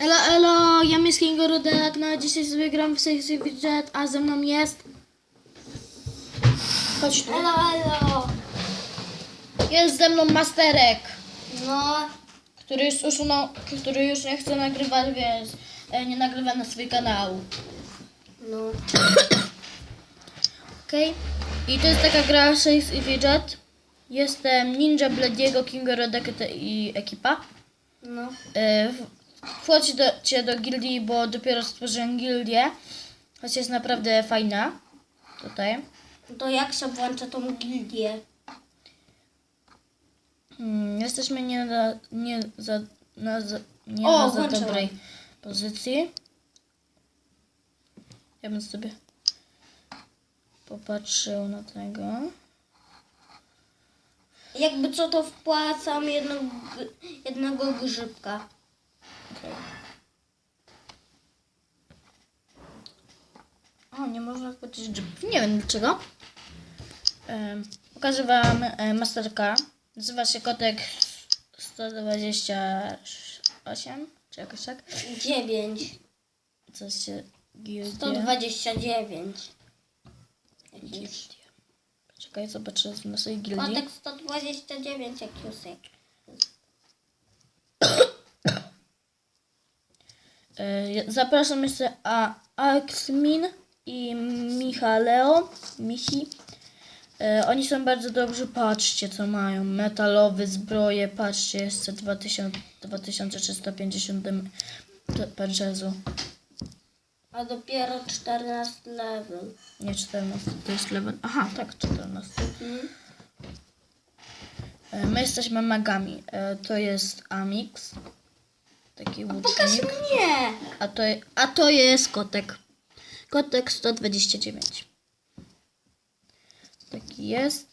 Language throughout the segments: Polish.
Elo, elo, ja jest Kingo Rudek, no dzisiaj sobie gram w Sexy Widget, a ze mną jest... Chodź tu. Elo, elo. Jest ze mną Masterek, No, który już usunął, który już nie chce nagrywać, więc e, nie nagrywa na swój kanał. no. Okej? I to jest taka gra Sexy Widget. Jestem Ninja Bladiego, Kingo Rudek i ekipa. No. E, w- Wchodźcie do, do gildii, bo dopiero stworzyłem gildię. Choć jest naprawdę fajna. Tutaj. To jak się włącza tą gildię? Hmm, jesteśmy nie, na, nie za, na, za, nie O, na za włączyłam. dobrej pozycji. Ja bym sobie popatrzył na tego. Jakby co to wpłacam jedno, jednego grzybka. Okej. O, nie można wpłacić dżipów. Nie wiem dlaczego. Pokażę Wam e, masterka. Nazywa się kotek 128, czy jakoś tak. 9. Coś się gildia. 129. Jakiś. Gildia. Czekaj, zobaczę w naszej gildii. Kotek 129 jak Jusek. E, Zapraszam jeszcze a Axmin i Michaleo, Michi. E, Oni są bardzo dobrzy, patrzcie co mają. Metalowe zbroje, patrzcie jeszcze 2000, 2350 dem- t- pancerzu. A dopiero 14 level. Nie 14, to jest level. Aha, tak, 14. Mhm. E, My jesteśmy magami. E, To jest Amix. Taki Pokaż łucznik. mnie! A to, a to jest kotek. Kotek 129. Taki jest.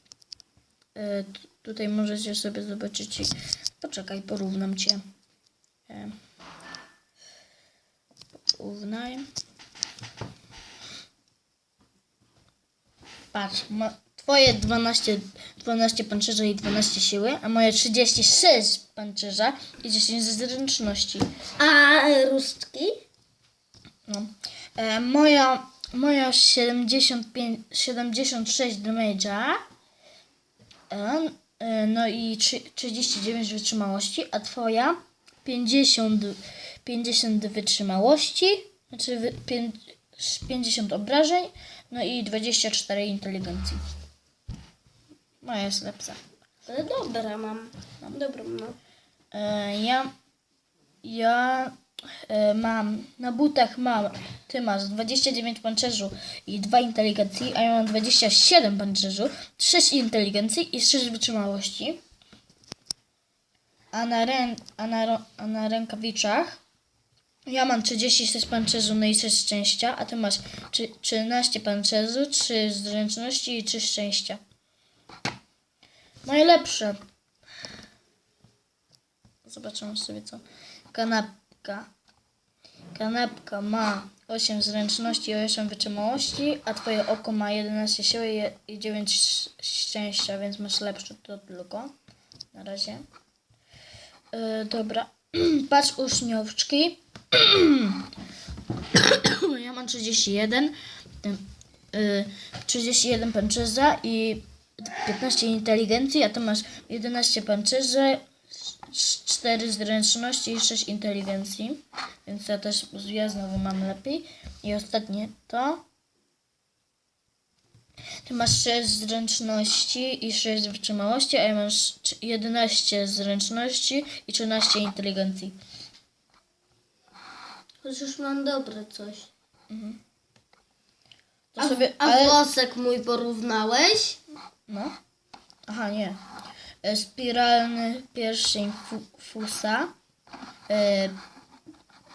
E, tutaj możecie sobie zobaczyć. Poczekaj, porównam cię. E, porównaj. Patrz, ma, twoje 12, 12 pancerza i 12 siły, a moje 36 pancerza i 10 zręczności. A różdżki? No. Moja, moja 75, 76 damage'a, e, e, no i trzy- 39 wytrzymałości, a twoja 50, 50 wytrzymałości, znaczy wy, pię- 50 obrażeń, no i 24 inteligencji. Moja jest lepsza. Ale dobra mam. Mam dobrą mam. E, ja ja mam na butach mam ty masz 29 pancerzu i 2 inteligencji, a ja mam 27 pancerzu, 6 inteligencji i 6 wytrzymałości. A na, rę, a na, a na rękawiczach ja mam 36 pancerzu, no i 6 szczęścia, a ty masz trzy- 13 pancerzu, 3 zręczności i 3 szczęścia. Moje lepsze. Zobaczymy sobie co. Kanapka. Kanapka ma 8 zręczności i 8 wytrzymałości, a twoje oko ma 11 siły i- i 9 sz- szczęścia, więc masz lepsze to tylko. Na razie. Yy, dobra. Patrz uczniowczki. ja mam 31. Ten, yy, 31 pancerza i 15 inteligencji, a ty masz 11 pancerza, 4 zręczności i 6 inteligencji. Więc ja też ja znowu mam lepiej. I ostatnie to. Ty masz 6 zręczności i 6 wytrzymałości, a ja mam sz- 11 zręczności i 13 inteligencji. Chociaż mam dobre coś. To A, sobie, a ale, włosek mój porównałeś? no. Aha, nie. E, Spiralny pierścień fu, fusa. E,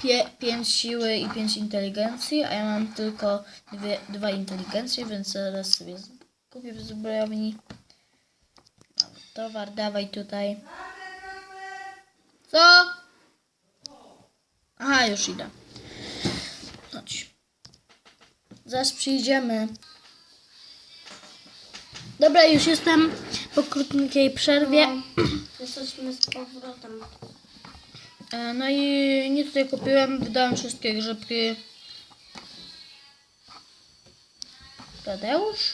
pie, 5 siły i 5 inteligencji, a ja mam tylko 2 inteligencje, więc zaraz sobie kupię w zbrojowni. Towar, dawaj tutaj. Co? Aha, już idę. Chodź. Zaraz przyjdziemy. Dobra, już jestem po krótkiej przerwie. Jesteśmy z powrotem. E, No i nie tutaj kupiłem, wydałem wszystkie grzybki. Tadeusz?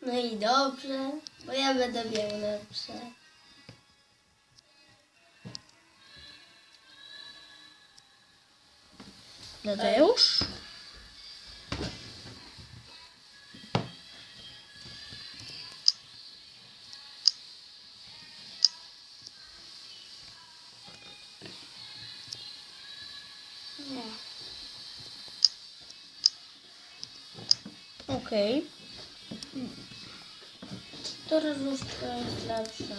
No i dobrze, bo ja będę miał lepsze. Tadeusz? Okej. To różówka jest lepsza.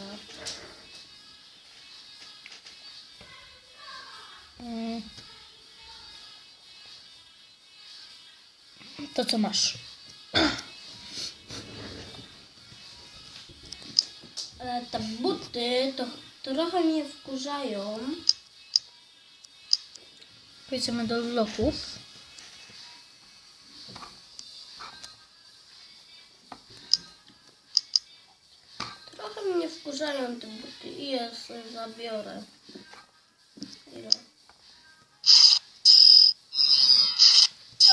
Mm. To co masz? Ale te buty to trochę mnie wkurzają. Przejdziemy do loków. Wkurzają te buty i ja sobie zabiorę. Ile?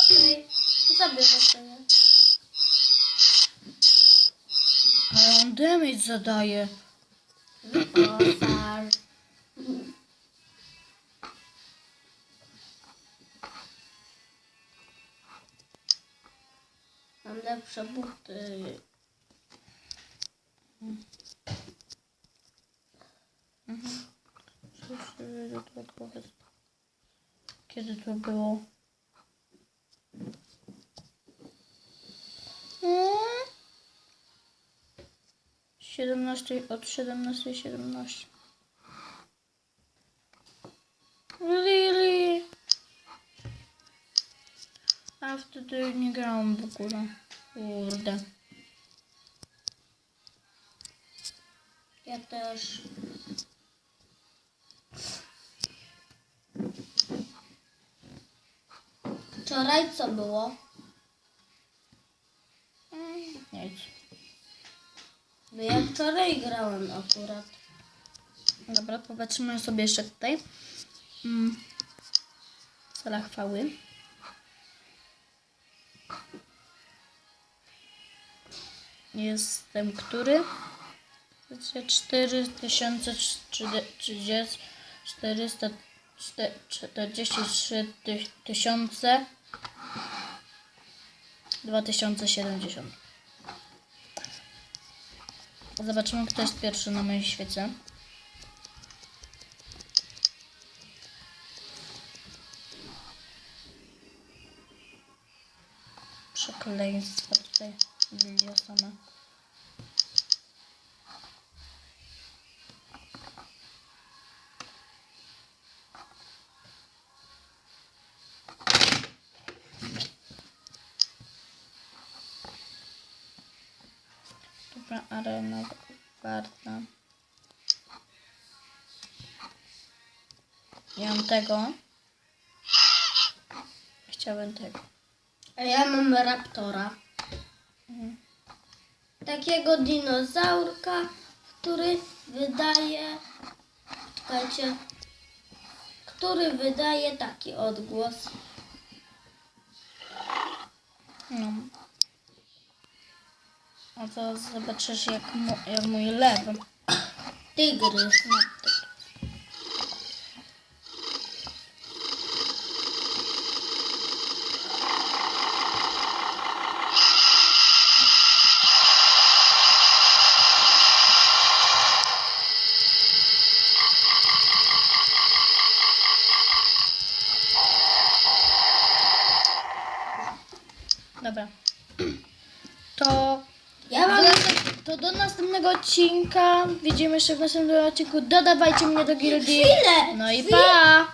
Okej, zabiorę sobie. Ale on damage zadaje. Mam lepsze buty. Kiedy to było? 17, od 17, 17. Really? A wtedy nie grałam w ogóle. Kurde. Ja też. Wczoraj co było? Nic. No ja wczoraj grałem akurat. Dobra, popatrzymy sobie jeszcze tutaj. Mm. Sala chwały. Jestem który? 4030 443 ty- tysiące 2070. Zobaczymy, kto jest pierwszy na mojej świecie. Przekleństwa tutaj same. Dobra, arena warta. Nie mam tego. Chciałem tego. A ja mam raptora. Takiego dinozaurka, który wydaje. Czekajcie. Który wydaje taki odgłos. No. A to zobaczysz jak, mu, jak mój lew. Tygrys. No, tak. Dobra. Do następnego odcinka. Widzimy się w następnym odcinku. Dodawajcie mnie do gildii. No i pa!